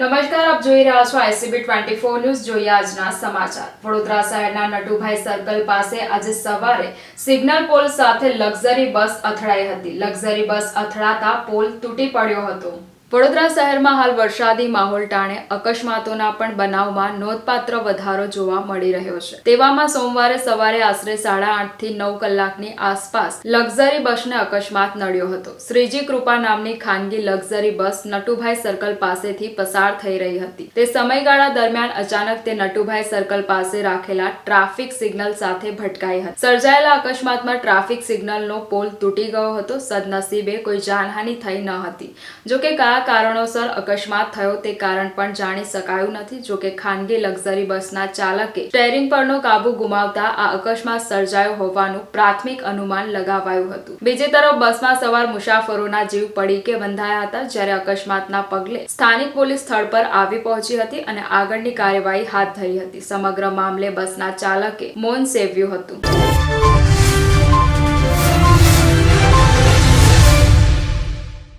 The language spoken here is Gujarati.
આપ જોઈ રહ્યા છો આઈસીબી ટ્વેન્ટી ફોર ન્યૂઝ. જોઈએ આજના સમાચાર. વડોદરા શહેરના નટુભાઈ સર્કલ પાસે આજે સવારે સિગ્નલ પોલ સાથે લક્ઝરી બસ અથડાઈ હતી. લક્ઝરી બસ અથડાતા પોલ તૂટી પડ્યો હતો. વડોદરા શહેરમાં હાલ વરસાદી માહોલ ટાણે અકસ્માતોના પણ બનાવમાં નોંધપાત્ર વધારો જોવા મળી રહ્યો છે. તેવામાં સોમવારે સવારે આશરે સાડા આઠથી નવ કલાકની આસપાસ લક્ઝરી બસને અકસ્માત નડ્યો હતો. શ્રીજી કૃપા નામની ખાનગી લક્ઝરી બસ નટુભાઈ સર્કલ પાસેથી પસાર થઈ રહી હતી. તે સમયગાળા દરમિયાન અચાનક તે નટુભાઈ સર્કલ પાસે રાખેલા ટ્રાફિક સિગ્નલ સાથે ભટકાઈ હતી. સર્જાયેલા અકસ્માતમાં ટ્રાફિક સિગ્નલનો પોલ તૂટી ગયો હતો. સદનસીબે કોઈ જાનહાનિ થઈ ન હતી. જોકે કયા કારણોસર અકસ્માત થયો તે કારણ પણ જાણી શકાયું નથી જોકે ખાનગી લક્ઝરી બસના ચાલકે સ્ટેરિંગ પરનો કાબુ ગુમાવતા આ અકસ્માત સર્જાયો હોવાનું પ્રાથમિક અનુમાન લગાવાયું હતું. બીજી તરફ બસમાં સવાર મુસાફરોના જીવ પડીકે બંધાયા હતા, જ્યારે અકસ્માતના પગલે સ્થાનિક પોલીસ સ્થળ પર આવી પહોંચી હતી અને આગળની કાર્યવાહી હાથ ધરી હતી. સમગ્ર મામલે બસના ચાલકે મૌન સેવ્યું હતું.